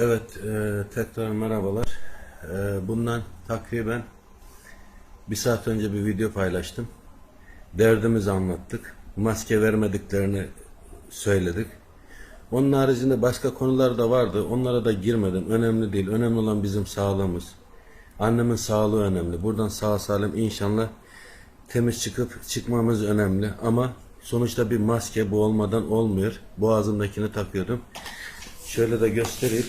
Evet, e, tekrar merhabalar. E, bundan takriben bir saat önce bir video paylaştım. Derdimizi anlattık. Maske vermediklerini söyledik. Onun haricinde başka konular da vardı. Onlara da girmedim. Önemli değil. Önemli olan bizim sağlığımız. Annemin sağlığı önemli. Buradan sağ salim inşallah temiz çıkıp çıkmamız önemli. Ama sonuçta bir maske bu olmadan olmuyor. Boğazımdakini takıyordum. Şöyle de göstereyim.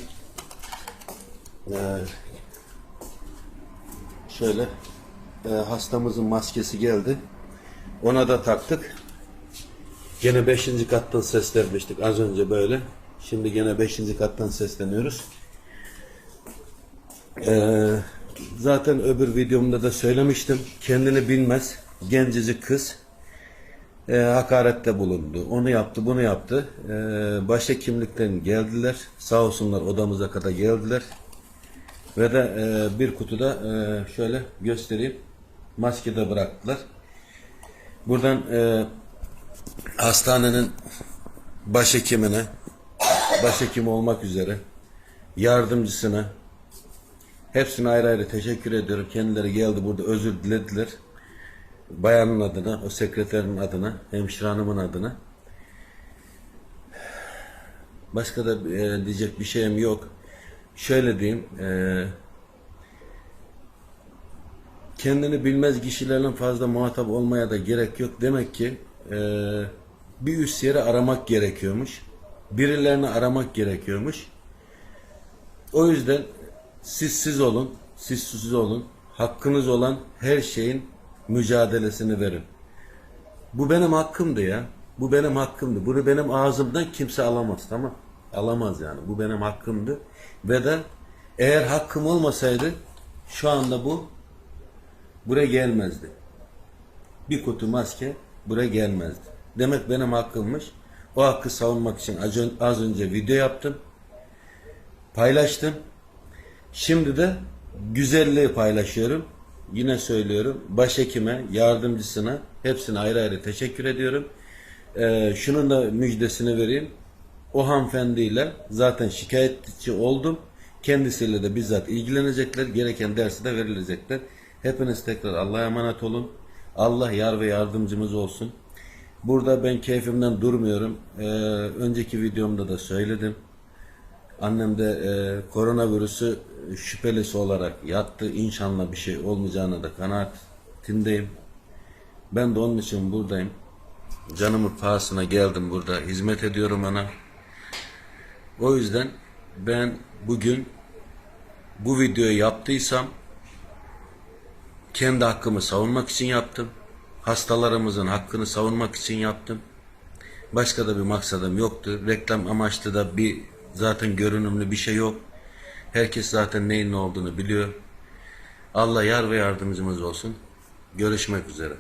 Ee, şöyle e, hastamızın maskesi geldi. Ona da taktık. Gene 5. kattan seslenmiştik az önce böyle. Şimdi gene 5. kattan sesleniyoruz. Ee, zaten öbür videomda da söylemiştim. Kendini bilmez. Gencecik kız e, hakarette bulundu. Onu yaptı, bunu yaptı. E, başhekimlikten geldiler. Sağ olsunlar odamıza kadar geldiler. Ve de e, bir kutuda e, şöyle göstereyim. Maske de bıraktılar. Buradan e, hastanenin başhekimine, başhekim olmak üzere yardımcısına hepsine ayrı ayrı teşekkür ediyorum. Kendileri geldi burada özür dilediler. Bayanın adına, o sekreterin adına, hemşire hanımın adına. Başka da e, diyecek bir şeyim yok. Şöyle diyeyim, e, kendini bilmez kişilerle fazla muhatap olmaya da gerek yok. Demek ki e, bir üst yeri aramak gerekiyormuş. Birilerini aramak gerekiyormuş. O yüzden siz siz olun, siz siz olun. Hakkınız olan her şeyin mücadelesini verin. Bu benim hakkımdı ya. Bu benim hakkımdı. Bunu benim ağzımdan kimse alamaz tamam. Alamaz yani. Bu benim hakkımdı. Ve de eğer hakkım olmasaydı şu anda bu buraya gelmezdi. Bir kutu maske buraya gelmezdi. Demek benim hakkımmış. O hakkı savunmak için az ön- az önce video yaptım. Paylaştım. Şimdi de güzelliği paylaşıyorum. Yine söylüyorum. Başhekime, yardımcısına hepsine ayrı ayrı teşekkür ediyorum. Ee, şunun da müjdesini vereyim. O hanımefendiyle zaten şikayetçi oldum. Kendisiyle de bizzat ilgilenecekler. Gereken dersi de verilecekler. Hepiniz tekrar Allah'a emanet olun. Allah yar ve yardımcımız olsun. Burada ben keyfimden durmuyorum. Ee, önceki videomda da söyledim. Annem de e, koronavirüsü şüphelisi olarak yattı. İnşallah bir şey olmayacağına da kanaatindeyim. Ben de onun için buradayım. Canımın pahasına geldim burada. Hizmet ediyorum ona. O yüzden ben bugün bu videoyu yaptıysam kendi hakkımı savunmak için yaptım. Hastalarımızın hakkını savunmak için yaptım. Başka da bir maksadım yoktu. Reklam amaçlı da bir zaten görünümlü bir şey yok. Herkes zaten neyin ne olduğunu biliyor. Allah yar ve yardımcımız olsun. Görüşmek üzere.